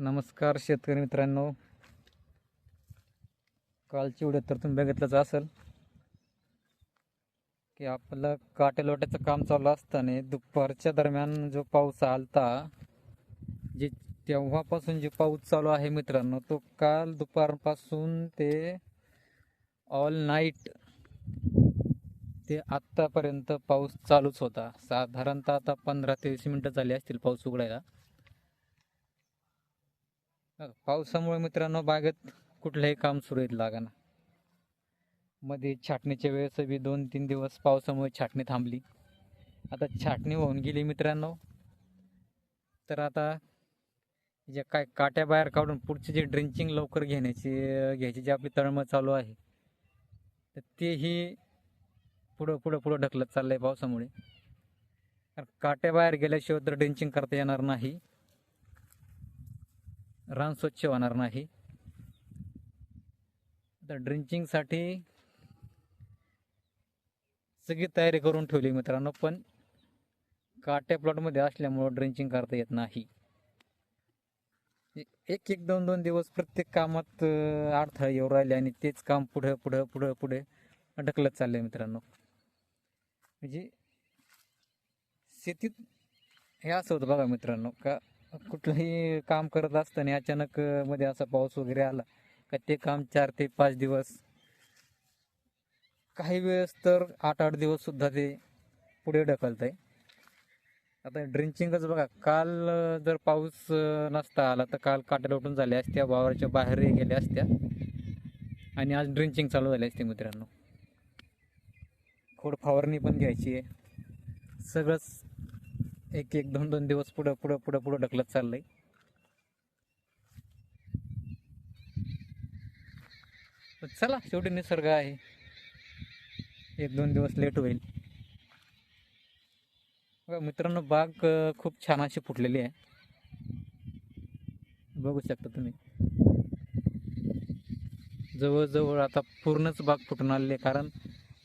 नमस्कार शेतकरी मित्रांनो. कालची उड्या तर तुम्ही बघितलंच असेल की आपलं काटेलोट्याचं काम चालू असताना दुपारच्या दरम्यान जो पाऊस आलता जे तेव्हापासून जे पाऊस चालू आहे मित्रांनो तो काल दुपारपासून ते ऑल नाईट ते आत्तापर्यंत पाऊस चालूच होता. साधारणतः आता पंधरा ते वीस मिनटं झाली असतील पाऊस उघडायला. पावसामुळे मित्रांनो बागेत कुठलंही काम सुरू येत लागाना मध्ये छाटणीच्या वेळेस बी दोन तीन दिवस पावसामुळे छाटणी थांबली. आता छाटणी होऊन गेली मित्रांनो. तर आता जे काय काट्या बाहेर काढून पुढची जे ड्रिंचिंग लवकर घेण्याची घ्यायची जी आपली तळमळ चालू आहे तर तेही पुढं पुढं पुढं ढकलत चाललं आहे पावसामुळे. कारण काट्या बाहेर गेल्याशिवाय तर ड्रिंचिंग करता येणार नाही. रान स्वच्छ होणार नाही. तर ड्रिंचिंगसाठी सगळी तयारी करून ठेवली मित्रांनो पण काट्या प्लॉटमध्ये असल्यामुळं ड्रिंचिंग करता येत नाही. एक एक दोन दोन दिवस प्रत्येक कामात अडथळा अडथळे येऊ राहिले आणि तेच काम पुढं पुढं पुढं पुढे अडकलंच चाललं आहे मित्रांनो. म्हणजे शेतीत हे असं होतं बघा मित्रांनो का कुठलंही काम करत असताना अचानक मध्ये असा पाऊस वगैरे आला का ते काम चार ते पाच दिवस. काही वेळेस तर आठ आठ दिवस सुद्धा ते पुढे ढकलत आहे आता ड्रिंचिंगच बघा काल जर पाऊस नसता आला तर काल काट्या लोटून झाल्या असत्या वावराच्या बाहेरही गेल्या असत्या. आणि आज ड्रिंचिंग चालू झाली असते मित्रांनो. खोड फवारणी पण घ्यायची आहे. सगळंच एक एक दोन दोन दिवस पुढं पुढं पुढं पुढं ढकलत चाललंय. चला शेवटी निसर्ग आहे. एक दोन दिवस लेट होईल. बघा मित्रांनो बाग खूप छान अशी फुटलेली आहे. बघू शकता तुम्ही. जवळजवळ आता पूर्णच बाग फुटून आलेली आहे. कारण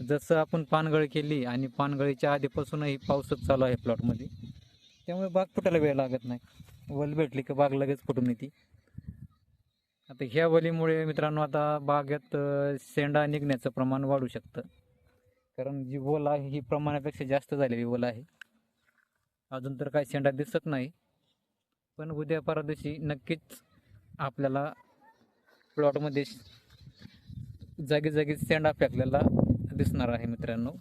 जसं आपण पानगळी केली आणि पानगळीच्या आधीपासूनही पाऊसच चालू आहे प्लॉटमध्ये त्यामुळे बाग फुटायला वेळ लागत नाही. वल भेटली की बाग लगेच फुटून येते. आता ह्या वलीमुळे मित्रांनो आता बागेत शेंडा निघण्याचं प्रमाण वाढू शकतं. कारण जी वल आहे ही प्रमाणापेक्षा जास्त झालेली वल आहे. अजून तर काही शेंडा दिसत नाही. पण उद्या परवा नक्कीच आपल्याला प्लॉटमध्ये जागी जागी शेंडा फेकलेला दिसणार आहे मित्रांनो.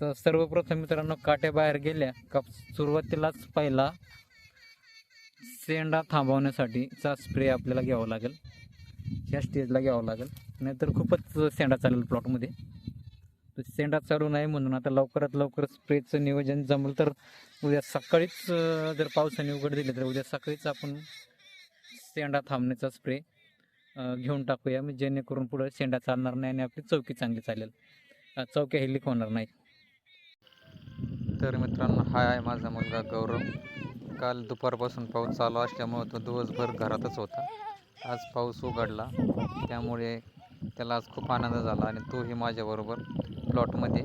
तर सर्वप्रथम मित्रांनो काट्या बाहेर गेल्या. का सुरुवातीलाच पहिला सेंडा थांबवण्यासाठीचा स्प्रे आपल्याला घ्यावा लागेल. ह्या स्टेजला घ्यावा लागेल. नाहीतर खूपच सेंडा चालेल प्लॉटमध्ये तर सेंडा चालू नाही म्हणून आता लवकरात लवकर स्प्रेचं नियोजन जमलं तर उद्या सकाळीच जर पावसाने उघड दिले तर उद्या सकाळीच आपण सेंडा थांबण्याचा स्प्रे घेऊन टाकूया. म्हणजे जेणेकरून पुढं शेंडा चालणार नाही आणि आपली चौकी चांगली चालेल. चौक्या हे होणार नाही तर मित्रांनो हा आहे माझा मुलगा गौरव. काल दुपारपासून पाऊस चालू असल्यामुळं तो दिवसभर घरातच होता. आज पाऊस उघडला. त्यामुळे त्याला आज खूप आनंद झाला आणि तोही माझ्याबरोबर प्लॉटमध्ये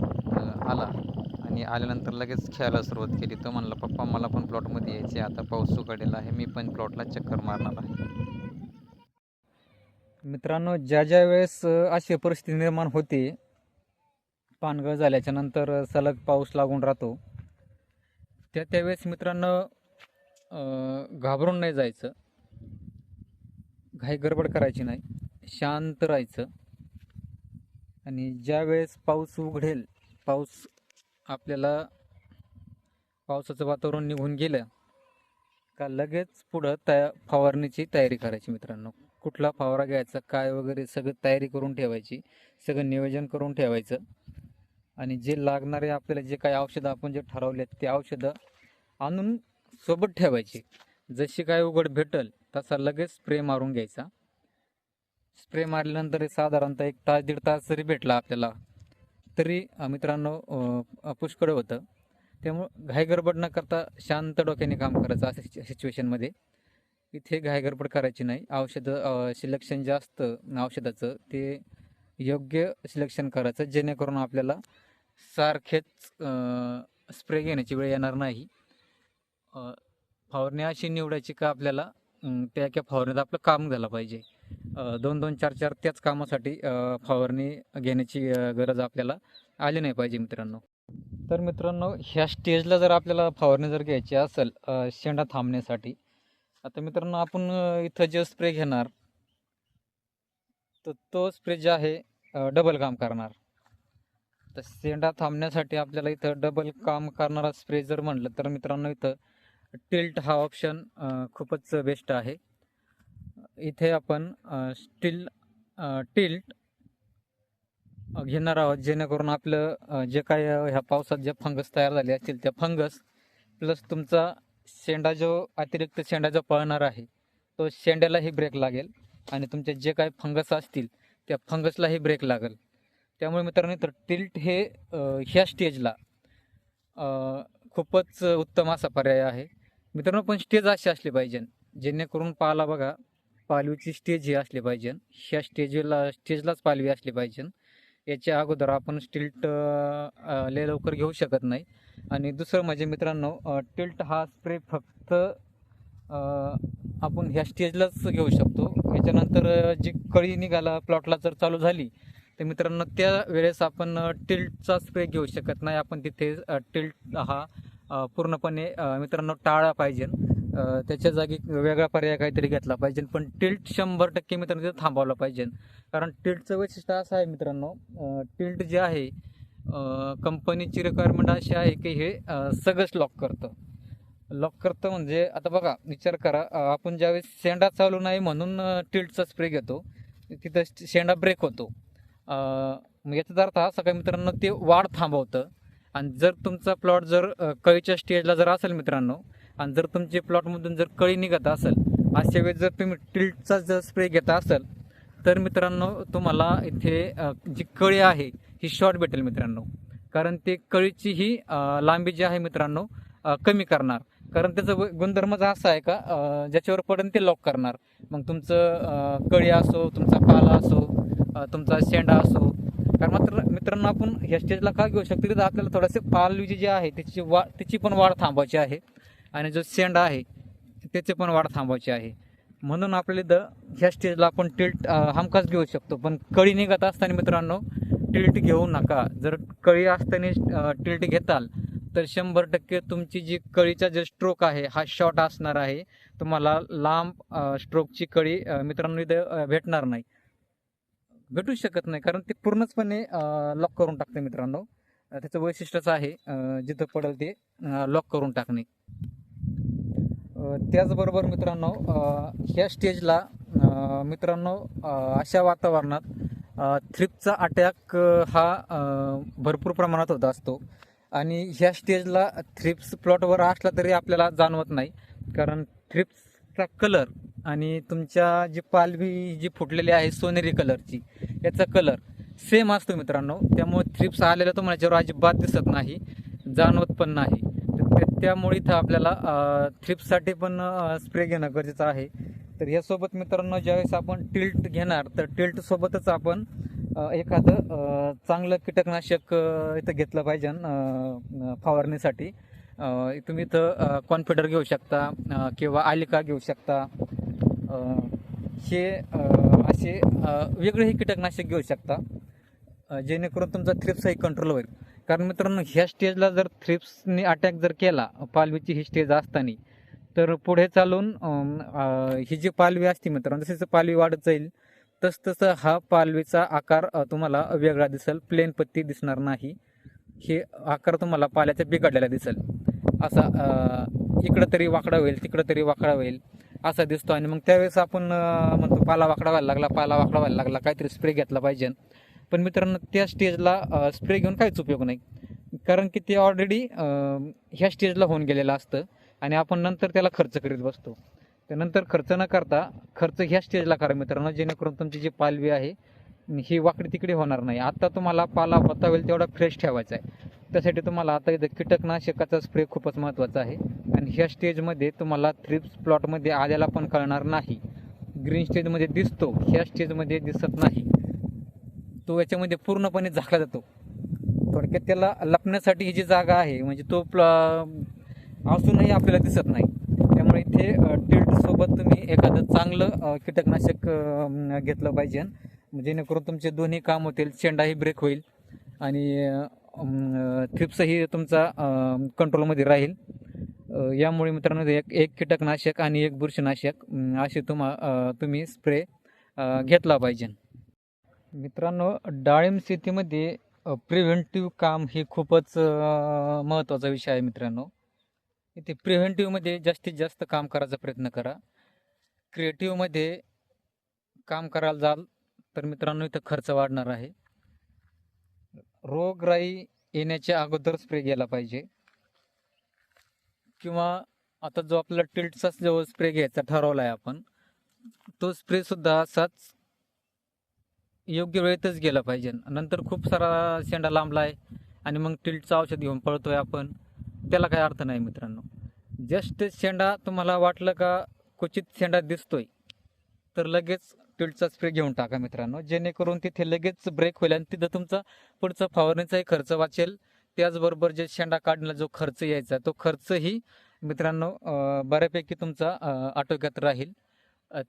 आला. आणि आल्यानंतर लगेच खेळायला सुरुवात केली. तो म्हणला पप्पा मला पण प्लॉटमध्ये यायचे आता पाऊस उघडलेला आहे. मी पण प्लॉटला चक्कर मारणार आहे. मित्रांनो ज्या ज्या वेळेस अशी परिस्थिती निर्माण होते पानगळ झाल्याच्यानंतर सलग पाऊस लागून राहतो. त्या त्यावेळेस मित्रांनो घाबरून नाही जायचं. घाई गडबड करायची नाही. शांत राहायचं. आणि ज्या वेळेस पाऊस उघडेल पाऊस आपल्याला पावसाचं वातावरण निघून गेलं का लगेच पुढं तया फवारणीची तयारी करायची मित्रांनो. कुठला फवारा घ्यायचा काय वगैरे सगळं तयारी करून ठेवायची सगळं नियोजन करून ठेवायचं. आणि जे लागणारे आपल्याला जे काही औषधं आपण जे ठरवले ते औषधं आणून सोबत ठेवायची. जशी काय उघड भेटल तसा लगेच स्प्रे मारून घ्यायचा. स्प्रे मारल्यानंतर साधारणतः एक तास दीड तास जरी भेटला आपल्याला तरी मित्रांनो पुष्कळ होतं. त्यामुळं घाईगडबड न करता शांत डोक्याने काम करायचं अशा सिच्युएशनमध्ये इथे घाईगडबड करायची नाही. औषधं सिलेक्शन जास्त औषधाचं ते योग्य सिलेक्शन करायचं जेणेकरून आपल्याला सारखेच स्प्रे घेण्याची वेळ येणार नाही. फवारणी अशी निवडायची का आपल्याला त्या एका फवारणीत आपलं काम झालं पाहिजे. दोन दोन चार चार त्याच कामासाठी फवारणी घेण्याची गरज आपल्याला आली नाही पाहिजे मित्रांनो. तर मित्रांनो ह्या स्टेजला जर आपल्याला फवारणी जर घ्यायची असेल शेंडा थांबण्यासाठी आता मित्रांनो आपण इथं जे स्प्रे घेणार तर तो स्प्रे जे आहे डबल काम करणार. तर शेंडा थांबण्यासाठी आपल्याला इथं डबल काम करणारा स्प्रे जर म्हटलं तर मित्रांनो इथं टिल्ट हा ऑप्शन खूपच बेस्ट आहे. इथे आपण स्टील टिल्ट घेणार आहोत जेणेकरून आपलं जे काय ह्या पावसात जे फंगस तयार झाले असतील त्या फंगस प्लस तुमचा शेंडा जो अतिरिक्त शेंडा जो पळणार आहे तो शेंड्यालाही ब्रेक लागेल. आणि तुमचे जे काय फंगस असतील त्या फंगसला हे ब्रेक लागेल. त्यामुळे मित्रांनो तर टिल्ट हे ह्या स्टेजला खूपच उत्तम असा पर्याय आहे. मित्रांनो पण स्टेज अशी असली पाहिजे. जेणेकरून पाला बघा पालवीची स्टेज ही असली पाहिजे. ह्या स्टेजला स्टेजलाच पालवी असली पाहिजे. याच्या अगोदर आपण स्टिल्ट लय लवकर घेऊ शकत नाही. आणि दुसरं म्हणजे मित्रांनो टिल्ट हा स्प्रे फक्त आपण ह्या स्टेजलाच घेऊ शकतो. याच्यानंतर जी कळी निघाला प्लॉटला जर चालू झाली तर मित्रांनो त्या वेळेस आपण टिल्टचा स्प्रे घेऊ शकत नाही. आपण तिथे टिल्ट हा पूर्णपणे मित्रांनो टाळा पाहिजे. त्याच्या जागी वेगळा पर्याय काहीतरी घेतला पाहिजे. पण टिल्ट शंभर टक्के मित्रांनो तिथे थांबवलं पाहिजे. कारण टिल्टचं वैशिष्ट्य असं आहे मित्रांनो टिल्ट जे आहे कंपनीची रिक्वायरमेंट अशी आहे की हे सगळंच लॉक करतं. लॉक करतं म्हणजे आता बघा विचार करा आपण ज्यावेळेस शेंडा चालू नाही म्हणून टिल्टचा स्प्रे घेतो तिथं शेंडा ब्रेक होतो. याचाच याचा अर्थ असा सगळ्या मित्रांनो ते वाढ थांबवतं. आणि जर तुमचा प्लॉट जर कळीच्या स्टेजला जर असेल मित्रांनो आणि जर तुमचे प्लॉटमधून जर कळी निघत असेल अशा वेळेस जर तुम्ही टिल्टचा जर स्प्रे घेता असेल तर मित्रांनो तुम्हाला इथे जी कळी आहे ही शॉर्ट भेटेल मित्रांनो. कारण ते कळीची ही लांबी जी आहे मित्रांनो कमी करणार. कारण त्याचं गुणधर्मच असा आहे का ज्याच्यावर पडेल ते लॉक करणार. मग तुमचं कळी असो तुमचा पाला असो तुमचा शेंडा असो. कारण मात्र मित्रांनो आपण ह्या स्टेजला का घेऊ शकतो तिथं आपल्याला थोडेसे पालवीची जी आहे त्याची वा त्याची पण वाढ थांबवायची आहे. आणि जो शेंडा आहे त्याची पण वाढ थांबवायची आहे. म्हणून आपल्याला द ह्या स्टेजला आपण टिल्ट हमखास घेऊ शकतो. पण कळी निघत असताना मित्रांनो टिल्ट घेऊ नका. जर कळी असताना टिल्ट घेताल तर शंभर टक्के तुमची जी कळीचा जे स्ट्रोक आहे हा शॉर्ट असणार आहे. तुम्हाला लांब स्ट्रोकची कळी मित्रांनो इथे भेटणार नाही. भेटू शकत नाही कारण ते पूर्णचपणे लॉक करून टाकते मित्रांनो. त्याचं वैशिष्ट्यच आहे जिथं पडेल ते लॉक करून टाकणे. त्याचबरोबर मित्रांनो ह्या स्टेजला मित्रांनो अशा वातावरणात थ्रिपचा अटॅक हा भरपूर प्रमाणात होत असतो. आणि ह्या स्टेजला थ्रिप्स प्लॉटवर असला तरी आपल्याला जाणवत नाही. कारण थ्रिप्सचा कलर आणि तुमच्या जी पालवी जी फुटलेली आहे सोनेरी कलरची याचा कलर सेम असतो मित्रांनो. त्यामुळे थ्रिप्स आलेला तुम्हाला याच्यावर अजिबात दिसत नाही जाणवत पण नाही. तर त्यामुळे इथं आपल्याला थ्रिप्ससाठी पण स्प्रे घेणं गरजेचं आहे. तर यासोबत मित्रांनो ज्यावेळेस आपण टिल्ट घेणार तर टिल्टसोबतच आपण एखादं चांगलं कीटकनाशक इथं घेतलं पाहिजे फवारणीसाठी. तुम्ही इथं कॉन्फिडर घेऊ शकता किंवा आलिका घेऊ शकता. हे असे वेगळेही कीटकनाशक घेऊ शकता. जेणेकरून तुमचा थ्रिप्सही कंट्रोल होईल. कारण मित्रांनो ह्या स्टेजला जर थ्रिप्सने अटॅक जर केला पालवीची ही स्टेज असताना तर पुढे चालून ही जी पालवी असते मित्रांनो जसं जसं पालवी वाढत जाईल. तसतसं हा पालवीचा आकार तुम्हाला वेगळा दिसेल. प्लेन पत्ती दिसणार नाही. हे आकार तुम्हाला पाल्याचा बिघडलेला दिसेल. असा इकडं तरी वाकडा होईल तिकडं तरी वाकडा होईल असा दिसतो. आणि मग त्यावेळेस आपण म्हणतो पाला वाकडा व्हायला लागला पाला वाकडा व्हायला लागला काहीतरी स्प्रे घेतला पाहिजे. पण मित्रांनो त्या स्टेजला स्प्रे घेऊन काहीच उपयोग नाही. कारण की ते ऑलरेडी ह्या स्टेजला होऊन गेलेलं असतं. आणि आपण नंतर त्याला खर्च करीत बसतो. त्यानंतर खर्च न करता खर्च ह्या स्टेजला करा मित्रांनो जेणेकरून तुमची जी पालवी आहे ही वाकडी तिकडे होणार नाही. आता तुम्हाला पाला होता होईल तेवढा फ्रेश ठेवायचा आहे. त्यासाठी तुम्हाला आता इथं कीटकनाशकाचा स्प्रे खूपच महत्त्वाचा आहे. आणि ह्या स्टेजमध्ये तुम्हाला थ्रिप्स प्लॉटमध्ये आल्याला पण कळणार नाही. ग्रीन स्टेजमध्ये दिसतो ह्या स्टेजमध्ये दिसत नाही. तो याच्यामध्ये पूर्णपणे झाकला जातो. थोडक्यात त्याला लपण्यासाठी ही जी जागा आहे म्हणजे तो प्ल असूनही आपल्याला दिसत नाही. त्यामुळे इथे टिल्टसोबत तुम्ही एखादं चांगलं कीटकनाशक घेतलं पाहिजे. जेणेकरून तुमचे दोन्ही काम होतील शेंडाही ब्रेक होईल आणि थ्रिप्सही तुमचा कंट्रोलमध्ये राहील. यामुळे मित्रांनो एक एक कीटकनाशक आणि एक बुरशीनाशक असे तुम्हा तुम्ही स्प्रे घेतला पाहिजे. मित्रांनो डाळिंब शेतीमध्ये प्रिव्हेंटिव्ह काम हे खूपच महत्त्वाचा विषय आहे मित्रांनो. इथे प्रिव्हेंटिव्हमध्ये जास्तीत जास्त काम करायचा प्रयत्न करा. क्रिएटिव्हमध्ये काम करायला जाल तर मित्रांनो इथं खर्च वाढणार आहे. रोगराई येण्याच्या अगोदर स्प्रे गेला पाहिजे. किंवा आता जो आपला टिल्टचा जो स्प्रे घ्यायचा ठरवला आहे आपण तो स्प्रेसुद्धा असाच योग्य वेळेतच गेला पाहिजे. नंतर खूप सारा शेंडा लांबला आहे आणि मग टिल्टचं औषध घेऊन पळतोय आपण. त्याला काही अर्थ नाही मित्रांनो. जस्ट शेंडा तुम्हाला वाटलं का क्वचित शेंडा दिसतोय तर लगेच टिल्टचा स्प्रे घेऊन टाका मित्रांनो. जेणेकरून तिथे लगेच ब्रेक होईल आणि तिथं तुमचा पुढचा फवारणीचाही खर्च वाचेल. त्याचबरोबर जे शेंडा काढण्याला जो खर्च यायचा तो खर्चही मित्रांनो बऱ्यापैकी तुमचा आटोक्यात राहील.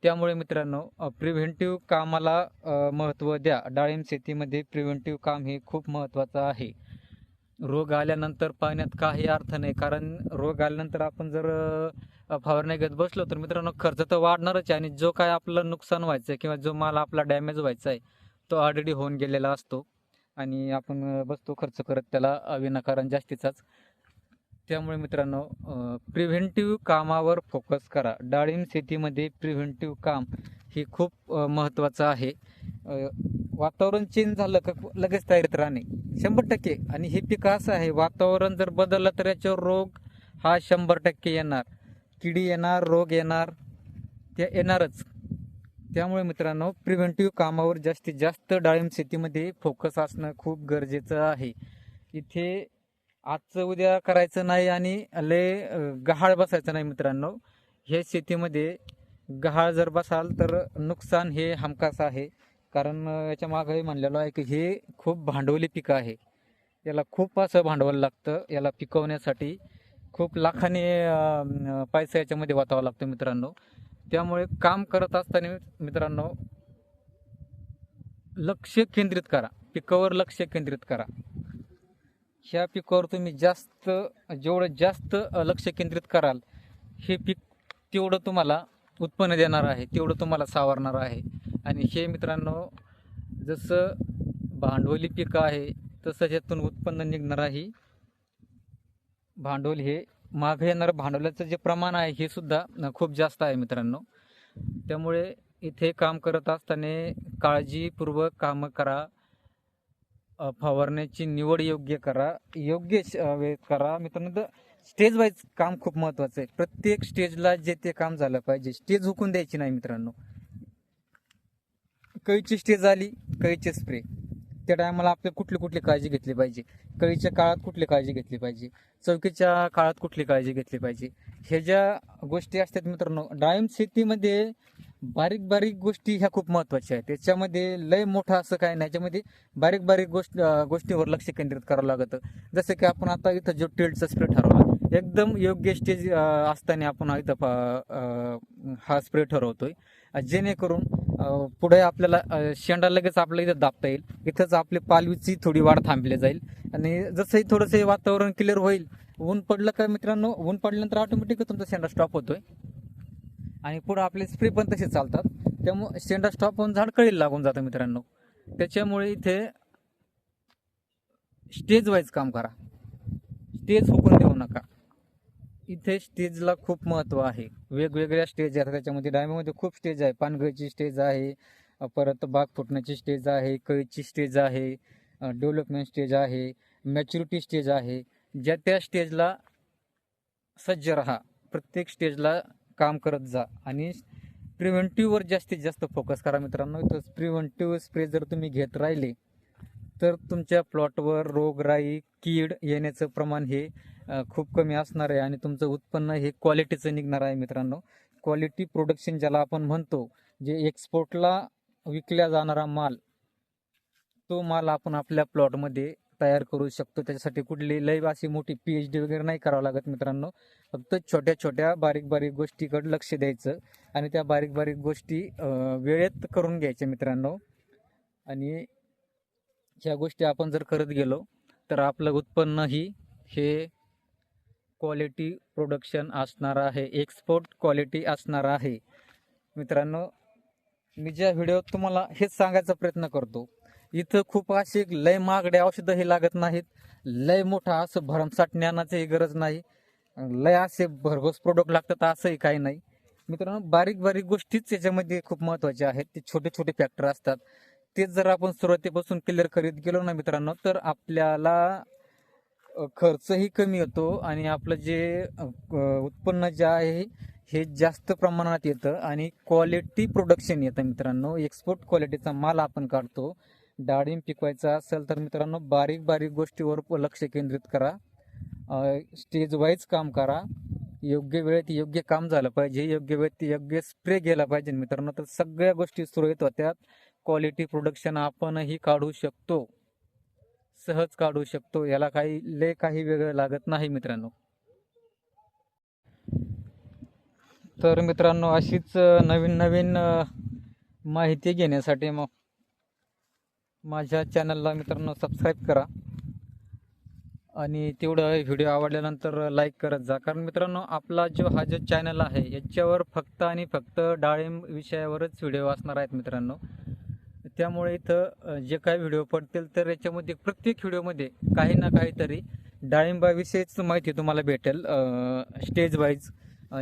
त्यामुळे मित्रांनो प्रिव्हेंटिव्ह कामाला महत्त्व द्या. डाळिंब शेतीमध्ये प्रिव्हेंटिव्ह काम हे खूप महत्त्वाचं आहे. रोग आल्यानंतर पाण्यात काही अर्थ नाही. कारण रोग आल्यानंतर आपण जर फवारणी घेत बसलो तर मित्रांनो खर्च तर वाढणारच आहे आणि जो काय आपलं नुकसान व्हायचं आहे किंवा जो माल आपला डॅमेज व्हायचा आहे तो ऑलरेडी होऊन गेलेला असतो. आणि आपण बसतो खर्च करत त्याला विनाकारण जास्तीचाच. त्यामुळे मित्रांनो प्रिव्हेंटिव्ह कामावर फोकस करा. डाळिंब शेतीमध्ये प्रिव्हेंटिव्ह काम हे खूप महत्त्वाचं आहे. वातावरण चेंज झालं का लगेच तयारीत राहणे. शंभर टक्के. आणि हे पीक असं आहे वातावरण जर बदललं तर याच्यावर रोग हा शंभर टक्के येणार. किडी येणार रोग येणार ते येणारच. त्यामुळे मित्रांनो प्रिव्हेंटिव्ह कामावर जास्तीत जास्त डाळिंब शेतीमध्ये फोकस असणं खूप गरजेचं आहे. इथे आजचं उद्या करायचं नाही आणि लय गहाळ बसायचं नाही मित्रांनो. हे शेतीमध्ये गहाळ जर बसाल तर नुकसान हे हमखास आहे. कारण याच्या मागंही म्हणलेलो आहे की हे खूप भांडवली पिकं आहे. याला खूप असं भांडवल लागतं. याला पिकवण्यासाठी खूप लाखाने पैसा याच्यामध्ये वाचावा लागतो मित्रांनो. त्यामुळे काम करत असताना मित्रांनो लक्ष केंद्रित करा. पिकावर लक्ष केंद्रित करा. ह्या पिकावर तुम्ही जास्त जेवढं जास्त लक्ष केंद्रित कराल हे पीक तेवढं तुम्हाला उत्पन्न देणार आहे तेवढं तुम्हाला सावरणार आहे. आणि हे मित्रांनो जसं भांडवली पिकं आहे तसं यातून उत्पन्न निघणाराही भांडवल हे मागं येणारं भांडवलाचं जे प्रमाण आहे हे सुद्धा खूप जास्त आहे मित्रांनो. त्यामुळे इथे काम करत असताना काळजीपूर्वक कामं करा. फवारण्याची निवड योग्य करा. योग्य श- वेळेत करा. मित्रांनो स्टेज वाईज काम खूप महत्त्वाचं आहे. प्रत्येक स्टेजला जे ते काम झालं पाहिजे. स्टेज हुकून द्यायची नाही मित्रांनो. कळीची स्टेज आली कळीचे स्प्रे त्या टायमाला आपल्याला कुठली कुठली काळजी घेतली पाहिजे? कळीच्या काळात कुठली काळजी घेतली पाहिजे? चौकीच्या काळात कुठली काळजी घेतली पाहिजे? ह्या ज्या गोष्टी असतात मित्रांनो डायम शेतीमध्ये बारीक बारीक गोष्टी ह्या खूप महत्त्वाच्या आहेत. त्याच्यामध्ये लय मोठं असं काय नाही. याच्यामध्ये बारीक बारीक गोष्ट गोष्टीवर लक्ष केंद्रित करावं लागतं. जसं की आपण आता इथं जो टिल्डचा स्प्रे ठरवला. एकदम योग्य स्टेज असताना आपण इथं हा स्प्रे ठरवतोय. जेणेकरून पुढे आपल्याला शेंडा लगेच आपल्या इथं दाबता येईल. इथंच आपली पालवीची थोडी वाढ थांबली जाईल. आणि जसंही थोडंसं हे वातावरण क्लिअर होईल ऊन पडलं का मित्रांनो ऊन पडल्यानंतर ऑटोमॅटिक तुमचा शेंडा स्टॉप होतोय. आणि पुढे आपले स्प्रे पण तसे चालतात. त्यामुळे शेंडा स्टॉप होऊन झाड कळीला लागून जातं मित्रांनो. त्याच्यामुळे इथे स्टेज वाईज काम करा. स्टेज हुकून देऊ नका. इथे स्टेजला खूप महत्त्व आहे. वेगवेगळ्या स्टेज आहेत. त्याच्यामध्ये डायमंडमध्ये खूप स्टेज आहे. पानगळीची स्टेज आहे. परत बाग फुटण्याची स्टेज आहे. कळीची स्टेज आहे. डेव्हलपमेंट स्टेज आहे. मॅच्युरिटी स्टेज आहे. ज्या त्या स्टेजला सज्ज राहा. प्रत्येक स्टेजला काम करत जा. आणि प्रिव्हेंटिव्हवर जास्तीत जास्त फोकस करा मित्रांनो. तर प्रिव्हेंटिव्ह स्प्रे जर तुम्ही घेत राहिले तर तुमच्या प्लॉटवर रोगराई कीड येण्याचं प्रमाण हे खूप कमी असणार आहे आणि तुमचं उत्पन्न हे क्वालिटीचं निघणार आहे मित्रांनो. क्वालिटी प्रोडक्शन ज्याला आपण म्हणतो जे एक्सपोर्टला विकल्या जाणारा माल तो माल आपण आपल्या प्लॉटमध्ये तयार करू शकतो. त्याच्यासाठी कुठली लय अशी मोठी पी एच डी वगैरे नाही करावं लागत मित्रांनो. फक्त छोट्या छोट्या बारीक बारीक गोष्टीकडे लक्ष द्यायचं आणि त्या बारीक बारीक गोष्टी वेळेत करून घ्यायच्या मित्रांनो. आणि ह्या गोष्टी आपण जर करत गेलो तर आपलं उत्पन्नही हे क्वालिटी प्रोडक्शन असणार आहे एक्सपोर्ट क्वालिटी असणार आहे. मित्रांनो मी ज्या व्हिडिओत तुम्हाला हेच सांगायचा प्रयत्न करतो. इथं खूप असे लय महागडे औषधं हे लागत नाहीत. लय मोठा असं भरमसाठ ज्ञानाची गरज नाही. लय असे भरघोस प्रोडक्ट लागतात असंही काही नाही. मित्रांनो बारीक बारीक गोष्टीच याच्यामध्ये खूप महत्त्वाच्या आहेत. ते छोटे छोटे फॅक्टर असतात. तेच जर आपण सुरुवातीपासून क्लिअर करीत गेलो ना मित्रांनो तर आपल्याला खर्चही कमी होतो आणि आपलं जे उत्पन्न जे आहे हे जास्त प्रमाणात येतं आणि क्वालिटी प्रोडक्शन येतं मित्रांनो. एक्सपोर्ट क्वालिटीचा माल आपण काढतो. डाळिंब पिकवायचा असेल तर मित्रांनो बारीक बारीक गोष्टीवर लक्ष केंद्रित करा. स्टेज वाईज काम करा. योग्य वेळेत योग्य काम झालं पाहिजे. योग्य वेळेत योग्य स्प्रे गेला पाहिजे मित्रांनो. तर सगळ्या गोष्टी सुरळीत होत्यात. क्वालिटी प्रोडक्शन आपणही काढू शकतो. सहज काढू शकतो. याला काही लय काही वेगळं लागत नाही मित्रांनो. तर मित्रांनो अशीच नवीन नवीन माहिती घेण्यासाठी मग माझ्या चॅनलला मित्रांनो सबस्क्राईब करा. आणि तेवढं व्हिडिओ आवडल्यानंतर लाईक करत जा. कारण मित्रांनो आपला जो हा जो चॅनल आहे याच्यावर फक्त आणि फक्त डाळिंब विषयावरच व्हिडिओ असणार आहेत मित्रांनो. त्यामुळे इथं जे काही व्हिडिओ पडतील तर याच्यामध्ये प्रत्येक व्हिडिओमध्ये काही ना काहीतरी डाळिंबाविषयीच माहिती तुम्हाला भेटेल. स्टेज वाईज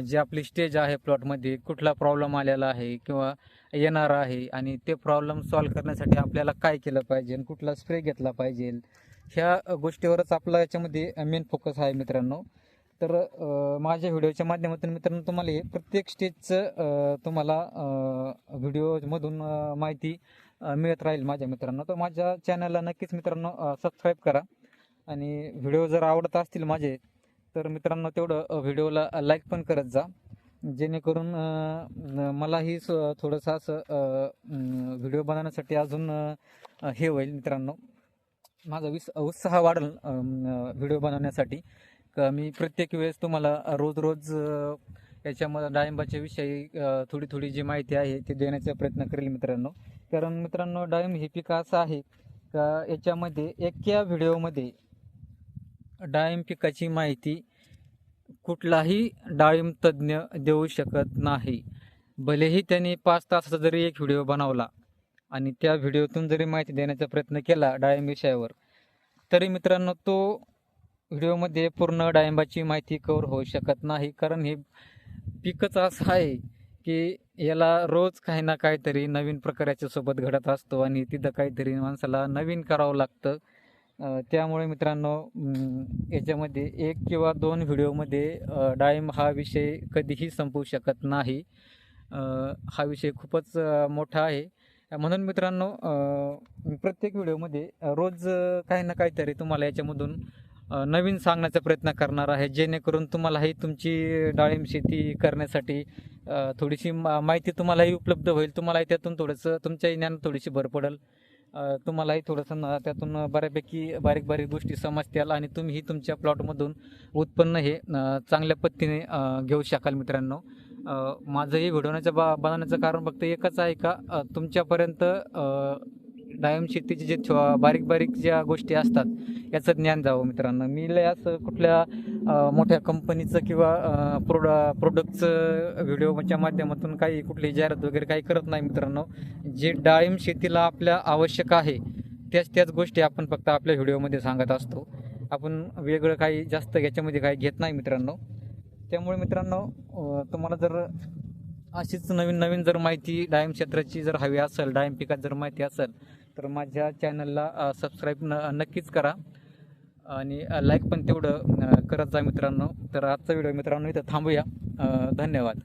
जे आपली स्टेज आहे प्लॉटमध्ये कुठला प्रॉब्लेम आलेला आहे किंवा येणार आहे आणि ते प्रॉब्लेम सॉल्व्ह करण्यासाठी आपल्याला काय केलं पाहिजे कुठला स्प्रे घेतला पाहिजे ह्या गोष्टीवरच आपला याच्यामध्ये मेन फोकस आहे मित्रांनो. तर माझ्या व्हिडिओच्या माध्यमातून मित्रांनो तुम्हाला हे प्रत्येक स्टेजचं तुम्हाला व्हिडिओमधून माहिती मिळत राहील माझ्या मित्रांनो. तर माझ्या चॅनलला नक्कीच मित्रांनो सबस्क्राईब करा. आणि व्हिडिओ जर आवडत असतील माझे तर मित्रांनो तेवढं व्हिडिओला लाईक पण करत जा. जेणेकरून मलाही स थोडंसं असं व्हिडिओ बनवण्यासाठी अजून हे होईल मित्रांनो. माझा विस उत्साह वाढेल व्हिडिओ बनवण्यासाठी. मी प्रत्येक वेळेस तुम्हाला रोज रोज याच्यामध्ये डाळिंबाच्या विषयी थोडी थोडी जी माहिती आहे ती देण्याचा प्रयत्न करेल मित्रांनो. कारण मित्रांनो डाळिंब हे पिक असं आहे का याच्यामध्ये एका व्हिडिओमध्ये डाळिंब पिकाची माहिती कुठलाही डाळिंब तज्ज्ञ देऊ शकत नाही. भलेही त्यांनी पाच तासाचा जरी एक व्हिडिओ बनवला आणि त्या व्हिडिओतून जरी माहिती देण्याचा प्रयत्न केला डाळिंब विषयावर तरी मित्रांनो तो व्हिडिओमध्ये पूर्ण डाळिंबाची माहिती कवर होऊ शकत नाही. कारण हे पिकच असं आहे की याला रोज काही ना काहीतरी नवीन प्रकार याच्यासोबत घडत असतो आणि तिथं काहीतरी माणसाला नवीन करावं लागतं. त्यामुळे मित्रांनो याच्यामध्ये एक किंवा दोन व्हिडिओमध्ये डाळिंब हा विषय कधीही संपू शकत नाही. हा विषय खूपच मोठा आहे. म्हणून मित्रांनो प्रत्येक व्हिडिओमध्ये रोज काही ना काहीतरी तुम्हाला याच्यामधून नवीन सांगण्याचा प्रयत्न करणार आहे. जेणेकरून तुम्हालाही तुमची डाळिंब शेती करण्यासाठी थोडीशी मा माहिती तुम्हालाही उपलब्ध होईल. तुम्हालाही त्यातून थोडंसं तुमच्या ज्ञान थोडीशी भर पडेल. तुम्हालाही थोडंसं त्यातून बऱ्यापैकी बारीक बारीक गोष्टी समजतील आणि तुम्हीही तुमच्या प्लॉटमधून उत्पन्न हे चांगल्या पद्धतीने घेऊ शकाल मित्रांनो. माझं माझंही घडवण्याचं बा बनवण्याचं कारण फक्त एकच आहे का? तुमच्यापर्यंत अ, शेतीचे जे बारीक बारीक ज्या गोष्टी असतात याचं ज्ञान जावं मित्रांनो. मी लय असं कुठल्या मोठ्या कंपनीचं किंवा प्रोड प्रोडक्टचं व्हिडिओच्या माध्यमातून काही कुठली जाहिरात वगैरे काही करत नाही मित्रांनो. जे डाळिंब शेतीला आपल्या आवश्यक आहे त्याच त्याच गोष्टी आपण फक्त आपल्या व्हिडिओमध्ये सांगत असतो. आपण वेगळं काही जास्त याच्यामध्ये काही घेत नाही मित्रांनो. त्यामुळे मित्रांनो तुम्हाला जर अशीच नवीन नवीन जर माहिती डायम क्षेत्राची जर हवी असेल डाळिंब पिकात जर माहिती असेल तर माझ्या चॅनलला सबस्क्राईब न नक्कीच करा. आणि लाईक पण तेवढं करत जा मित्रांनो. तर आजचा व्हिडिओ मित्रांनो इथं थांबूया. धन्यवाद.